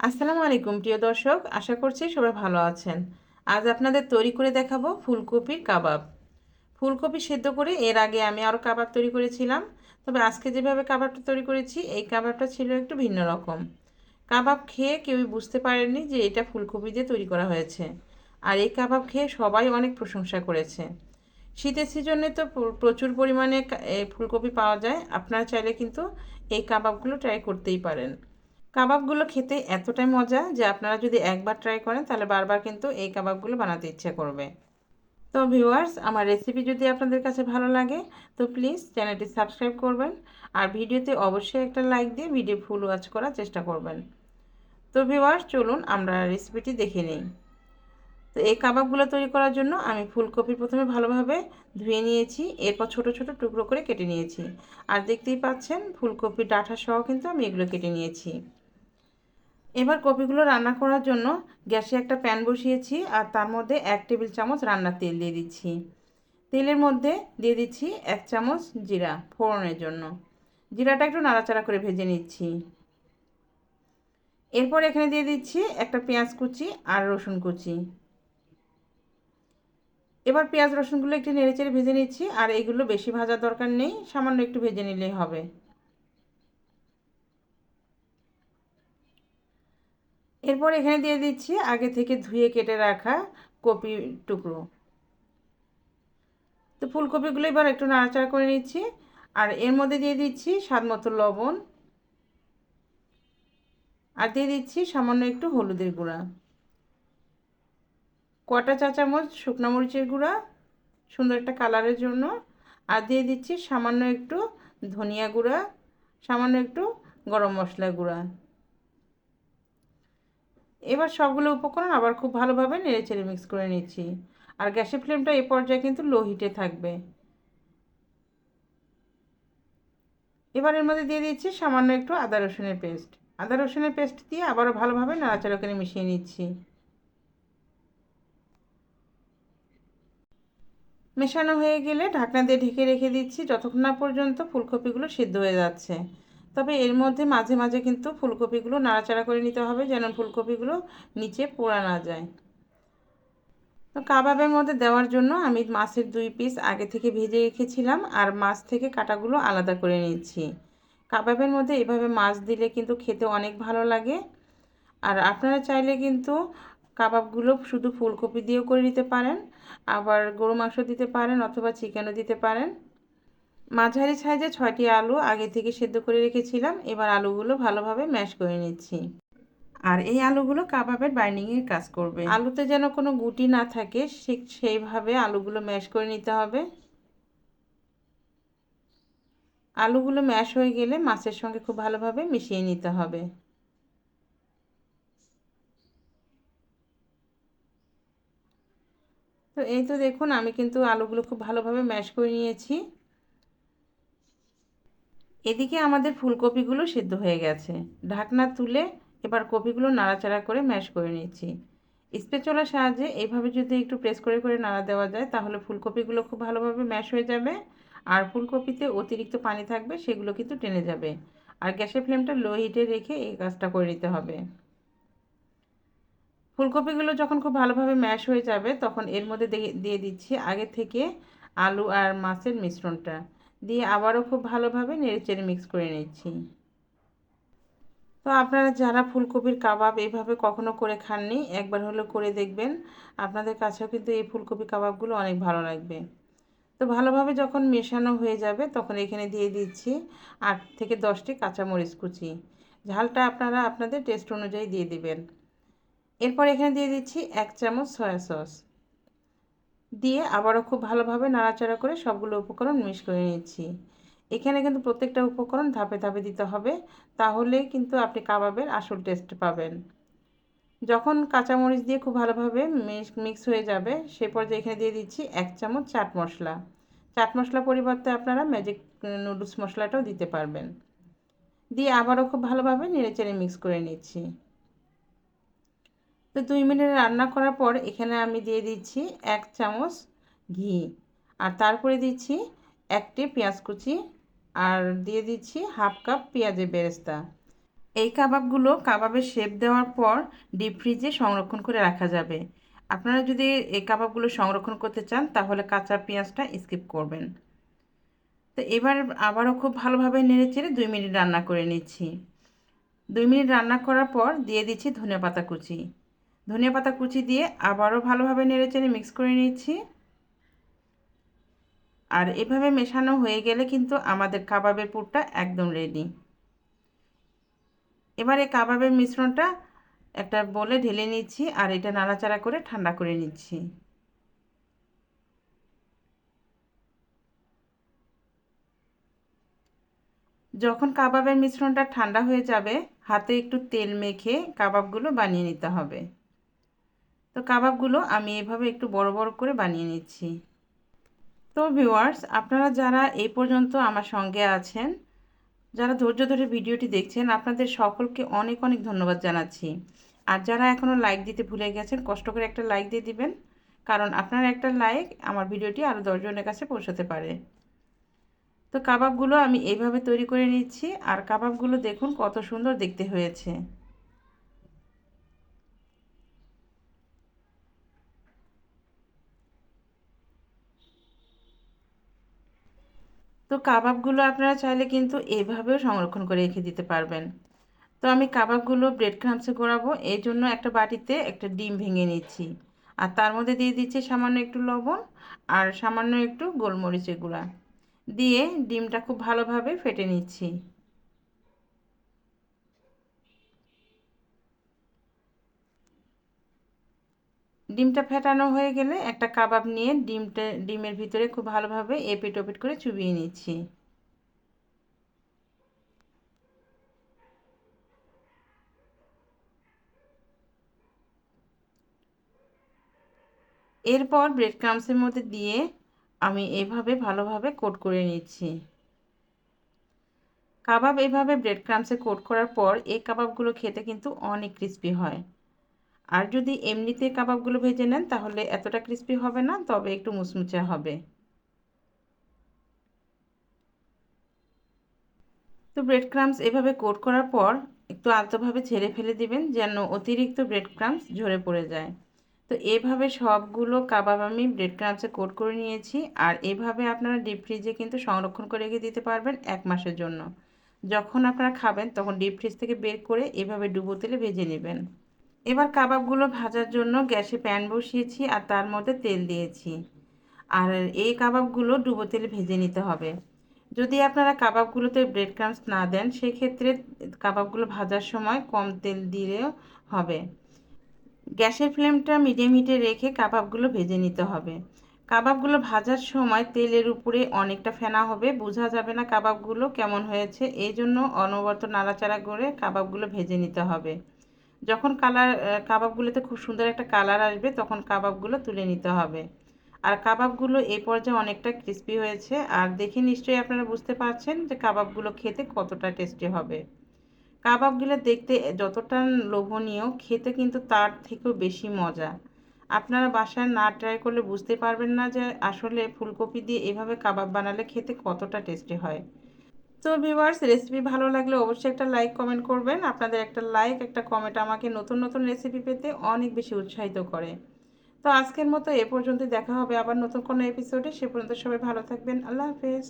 আসসালামু আলাইকুম, প্রিয় দর্শক। আশা করছি সবাই ভালো আছেন। আজ আপনাদের তৈরি করে দেখাবো ফুলকপির কাবাব। ফুলকপি সেদ্ধ করে এর আগে আমি আরও কাবাব তৈরি করেছিলাম। তবে আজকে যেভাবে কাবাবটা তৈরি করেছি, এই কাবাবটা ছিল একটু ভিন্ন রকম। কাবাব খেয়ে কেউই বুঝতে পারেনি যে এটা ফুলকপি দিয়ে তৈরি করা হয়েছে। আর এই কাবাব খেয়ে সবাই অনেক প্রশংসা করেছে। শীতের সিজনে তো প্রচুর পরিমাণে ফুলকপি পাওয়া যায়। আপনারা চাইলে কিন্তু এই কাবাবগুলো ট্রাই করতেই পারেন। কাবাবগুলো খেতে এতটাই মজা যে আপনারা যদি একবার ট্রাই করেন, তাহলে বারবার কিন্তু এই কাবাবগুলো বানাতে ইচ্ছে করবে। তো ভিউয়ার্স আমার রেসিপি যদি আপনাদের কাছে ভালো লাগে, তো প্লিজ চ্যানেলটি সাবস্ক্রাইব করবেন আর ভিডিওতে অবশ্যই একটা লাইক দিয়ে ভিডিও ফুল ওয়াচ করার চেষ্টা করবেন। তো ভিউয়ার্স চলুন আমরা রেসিপিটি দেখে নিই। তো এই কাবাবগুলো তৈরি করার জন্য আমি ফুলকপি প্রথমে ভালোভাবে ধুয়ে নিয়েছি, এরপর ছোট ছোট টুকরো করে কেটে নিয়েছি। আর দেখতেই পাচ্ছেন, ফুলকপির ডাঁটা সহ কিন্তু আমি এগুলো কেটে নিয়েছি। এবার কপিগুলো রান্না করার জন্য গ্যাসে একটা প্যান বসিয়েছি আর তার মধ্যে এক টেবিল চামচ রান্নার তেল দিয়ে দিচ্ছি। তেলের মধ্যে দিয়ে দিচ্ছি এক চামচ জিরা ফোড়নের জন্য। জিরাটা একটু নাড়াচাড়া করে ভেজে নিচ্ছি। এরপর এখানে দিয়ে দিচ্ছি একটা পেঁয়াজ কুচি আর রসুন কুচি। এবার পেঁয়াজ রসুনগুলো একটু নেড়েচেড়ে ভেজে নিচ্ছি আর এগুলো বেশি ভাজার দরকার নেই, সামান্য একটু ভেজে নিলেই হবে। এরপর এখানে দিয়ে দিচ্ছি আগে থেকে ধুয়ে কেটে রাখা কপি টুকরো। তো ফুলকপিগুলো এবার একটু নাড়াচাড়া করে নিচ্ছি। আর এর মধ্যে দিয়ে দিচ্ছি স্বাদ মতো লবণ। আর দিয়ে দিচ্ছি সামান্য একটু হলুদের গুঁড়া। কটা চা চামচ শুকনো মরিচের গুঁড়া, সুন্দর একটা কালারের জন্য। আর দিয়ে দিচ্ছি সামান্য একটু ধনিয়া গুঁড়া, সামান্য একটু গরম মশলা গুঁড়া। এবার সবগুলো উপকরণ আবার খুব ভালোভাবে নেড়ে চেড়ে মিক্স করে নিচ্ছি। আর গ্যাসের ফ্লেমটা এ পর্যায়ে কিন্তু লো হিটে থাকবে। এবার এর মধ্যে দিয়ে দিচ্ছি সামান্য একটু আদা রসুনের পেস্ট আদা রসুনের পেস্ট দিয়ে আবারও ভালোভাবে নাড়াচাড়া করে মিশিয়ে নিচ্ছি। মেশানো হয়ে গেলে ঢাকনা দিয়ে ঢেকে রেখে দিচ্ছি। যতক্ষণ না পর্যন্ত ফুলকপিগুলো সিদ্ধ হয়ে যাচ্ছে। তবে এর মধ্যে মাঝে মাঝে কিন্তু ফুলকপিগুলো নাড়াচাড়া করে নিতে হবে যেন ফুলকপিগুলো নিচে পোড়া না যায়। তো কাবাবের মধ্যে দেওয়ার জন্য আমি মাছের দুই পিস আগে থেকে ভেজে রেখেছিলাম আর মাছ থেকে কাটাগুলো আলাদা করে নিচ্ছি কাবাবের মধ্যে এভাবে মাছ দিলে কিন্তু খেতে অনেক ভালো লাগে। আর আপনারা চাইলে কিন্তু কাবাবগুলো শুধু ফুলকপি দিয়েও করে নিতে পারেন, আবার গরু মাংস দিতে পারেন অথবা চিকেনও দিতে পারেন। মাঝারি সাইজে ছয়টি আলু আগে থেকে সেদ্ধ করে রেখেছিলাম। এবার আলুগুলো ভালোভাবে ম্যাশ করে নিচ্ছি। আর এই আলুগুলো কাবাবের বাইন্ডিংয়ের কাজ করবে। আলুতে যেন কোনো গুটি না থাকে সেইভাবে আলুগুলো ম্যাশ করে নিতে হবে। আলুগুলো ম্যাশ হয়ে গেলে মাছের সঙ্গে খুব ভালোভাবে মিশিয়ে নিতে হবে। তো এই তো দেখুন, আমি কিন্তু আলুগুলো খুব ভালোভাবে ম্যাশ করে নিয়েছি। এদিকে আমাদের ফুলকপিগুলো সেদ্ধ হয়ে গেছে। ঢাকনা তুলে এবার কপিগুলো নাড়াচাড়া করে ম্যাশ করে নিচ্ছি। স্পেচলার সাহায্যে এইভাবে যদি একটু প্রেস করে করে নাড়া দেওয়া যায়, তাহলে ফুলকপিগুলো খুব ভালোভাবে ম্যাশ হয়ে যাবে। আর ফুলকপিতে অতিরিক্ত পানি থাকবে, সেগুলো কিন্তু টেনে যাবে। আর গ্যাসের ফ্লেমটা লো হিটে রেখে এই কাজটা করে নিতে হবে। ফুলকপিগুলো যখন খুব ভালোভাবে ম্যাশ হয়ে যাবে, তখন এর মধ্যে দিয়ে দিচ্ছি আগে থেকে আলু আর মাছের মিশ্রণটা। দিয়ে আবারও খুব ভালোভাবে নেড়েচেড়ে মিক্স করে নিচ্ছি। তো আপনারা যারা ফুলকপির কাবাব এইভাবে কখনো করে খাননি, একবার হলো করে দেখবেন। আপনাদের কাছেও কিন্তু এই ফুলকপি কাবাবগুলো অনেক ভালো লাগবে। তো ভালোভাবে যখন মেশানো হয়ে যাবে, তখন এখানে দিয়ে দিচ্ছি আট থেকে দশটি কাঁচামরিচ কুচি। ঝালটা আপনারা আপনাদের টেস্ট অনুযায়ী দিয়ে দিবেন। এরপর এখানে দিয়ে দিচ্ছি এক চামচ সয়া সস দিয়ে আবারও খুব ভালোভাবে নাড়াচাড়া করে সবগুলো উপকরণ মিক্স করে নিচ্ছি। এখানে কিন্তু প্রত্যেকটা উপকরণ ধাপে ধাপে দিতে হবে, তাহলে কিন্তু আপনি কাবাবের আসল টেস্ট পাবেন। যখন কাঁচামরিচ দিয়ে খুব ভালোভাবে মিক্স হয়ে যাবে, সে পর্যায়ে এখানে দিয়ে দিচ্ছি এক চামচ চাট মশলা। চাট মশলা পরিবর্তে আপনারা ম্যাজিক নুডলস মশলাটাও দিতে পারবেন। দিয়ে আবারও খুব ভালোভাবে নেড়েচেড়ে মিক্স করে নিচ্ছি। তো দুই মিনিট রান্না করার পর এখানে আমি দিয়ে দিচ্ছি এক চামচ ঘি। আর তারপরে দিচ্ছি একটি পেঁয়াজ কুচি আর দিয়ে দিচ্ছি হাফ কাপ পেঁয়াজের বেরেস্তা। এই কাবাবগুলো কাবাবের শেপ দেওয়ার পর ডিপ ফ্রিজে সংরক্ষণ করে রাখা যাবে। আপনারা যদি এই কাবাবগুলো সংরক্ষণ করতে চান, তাহলে কাঁচা পেঁয়াজটা স্কিপ করবেন। তো এবার আবারও খুব ভালোভাবে নেড়ে চেড়ে দুই মিনিট রান্না করে নিচ্ছি। দুই মিনিট রান্না করার পর দিয়ে দিচ্ছি ধনিয়া পাতা কুচি। ধনিয়া পাতা কুচি দিয়ে আবারও ভালোভাবে নেড়েচেড়ে মিক্স করে নিচ্ছি। আর এভাবে মেশানো হয়ে গেলে কিন্তু আমাদের কাবাবের পুরটা একদম রেডি এবার এই কাবাবের মিশ্রণটা একটা বলে ঢেলে নিচ্ছি আর এটা নাড়াচাড়া করে ঠান্ডা করে নিচ্ছি। যখন কাবাবের মিশ্রণটা ঠান্ডা হয়ে যাবে, হাতে একটু তেল মেখে কাবাবগুলো বানিয়ে নিতে হবে। তো কাবাবগুলো আমি এভাবে একটু বড় বড় করে বানিয়ে নিচ্ছি। তো ভিউয়ার্স, আপনারা যারা এই পর্যন্ত আমার সঙ্গে আছেন, যারা ধৈর্য ধরে ভিডিওটি দেখছেন, আপনাদের সকলকে অনেক অনেক ধন্যবাদ জানাচ্ছি। আর যারা এখনও লাইক দিতে ভুলে গেছেন, কষ্ট করে একটা লাইক দিয়ে দিবেন, কারণ আপনার একটা লাইক আমার ভিডিওটি আরও দশজনের কাছে পৌঁছাতে পারে। তো কাবাবগুলো আমি এইভাবে তৈরি করে নিচ্ছি, আর কাবাবগুলো দেখুন কত সুন্দর দেখতে হয়েছে। তো কাবাবগুলো আপনারা চাইলে কিন্তু এভাবেও সংরক্ষণ করে রেখে দিতে পারবেন। তো আমি কাবাবগুলো, ব্রেড ক্রামসে করাবো এই জন্য একটা বাটিতে একটা ডিম ভেঙে নিচ্ছি। আর তার মধ্যে দিয়ে দিচ্ছি সামান্য একটু লবণ আর সামান্য একটু গোলমরিচের গুঁড়া। দিয়ে ডিমটা খুব ভালোভাবে ফেটে নিচ্ছি। ডিমটা ফেটানো হয়ে গেলে একটা কাবাব নিয়ে ডিমটা, ডিমের ভিতরে খুব ভালোভাবে এপিট ওপিট করে চুবিয়ে নিচ্ছি। এরপর ব্রেড ক্রামসের মধ্যে দিয়ে আমি এভাবে ভালোভাবে কোট করে নিচ্ছি। কাবাব এভাবে ব্রেড ক্রামসে কোট করার পর এই কাবাবগুলো খেতে কিন্তু অনেক ক্রিস্পি হয়। আর যদি এমনিতে কাবাবগুলো ভেজে নেন, তাহলে এতটা ক্রিস্পি হবে না, তবে একটু মুচমুচে হবে। তো ব্রেড ক্রামস এভাবে কোট করার পর একটু আলতোভাবে ছেড়ে ফেলে দিবেন, যেন অতিরিক্ত ব্রেড ক্রামস ঝরে পড়ে যায়। তো এভাবে সবগুলো কাবাব আমি ব্রেড ক্রামসে কোট করে নিয়েছি, আর এভাবে আপনারা ডিপ ফ্রিজে কিন্তু সংরক্ষণ করে রেখে দিতে পারবেন এক মাসের জন্য। যখন আপনারা খাবেন, তখন ডিপ ফ্রিজ থেকে বের করে এভাবে ডুবো তেলে ভেজে নেবেন। এবার কাবাবগুলো ভাজার জন্য গ্যাসে প্যান বসিয়েছি আর তার মধ্যে তেল দিয়েছি। আর এই কাবাবগুলো ডুবো তেলে ভেজে নিতে হবে। যদি আপনারা কাবাবগুলোতে ব্রেড ক্রামস না দেন, সেক্ষেত্রে কাবাবগুলো ভাজার সময় কম তেল দিলেও হবে। গ্যাসের ফ্লেমটা মিডিয়াম হিটে রেখে কাবাবগুলো ভেজে নিতে হবে। কাবাবগুলো ভাজার সময় তেলের উপরে অনেকটা ফেনা হবে। বোঝা যাবে না কাবাবগুলো কেমন হয়েছে। এই জন্য অনবরত নাড়াচাড়া করে কাবাবগুলো ভেজে নিতে হবে। যখন কালার কাবাবগুলোতে খুব সুন্দর একটা কালার আসবে, তখন কাবাবগুলো তুলে নিতে হবে। আর কাবাবগুলো এই পর্যায়ে অনেকটা ক্রিস্পি হয়েছে। আর দেখে নিশ্চয়ই আপনারা বুঝতে পারছেন যে কাবাবগুলো খেতে কতটা টেস্টি হবে। কাবাবগুলো দেখতে যতটা লোভনীয়, খেতে কিন্তু তার থেকেও বেশি মজা। আপনারা বাসায় না ট্রাই করলে বুঝতে পারবেন না যে আসলে ফুলকপি দিয়ে এভাবে কাবাব বানালে খেতে কতটা টেস্টি হয়। তো ভিউয়ার্স রেসিপি ভালো লাগলে অবশ্যই একটা লাইক কমেন্ট করবেন। আপনাদের একটা লাইক একটা কমেন্ট আমাকে নতুন নতুন রেসিপি পেতে অনেক বেশি উৎসাহিত করে। তো আজকের মতো এ পর্যন্ত দেখা হবে আবার নতুন কোনো এপিসোডে সে পর্যন্ত সবাই ভালো থাকবেন। আল্লাহ হাফেজ।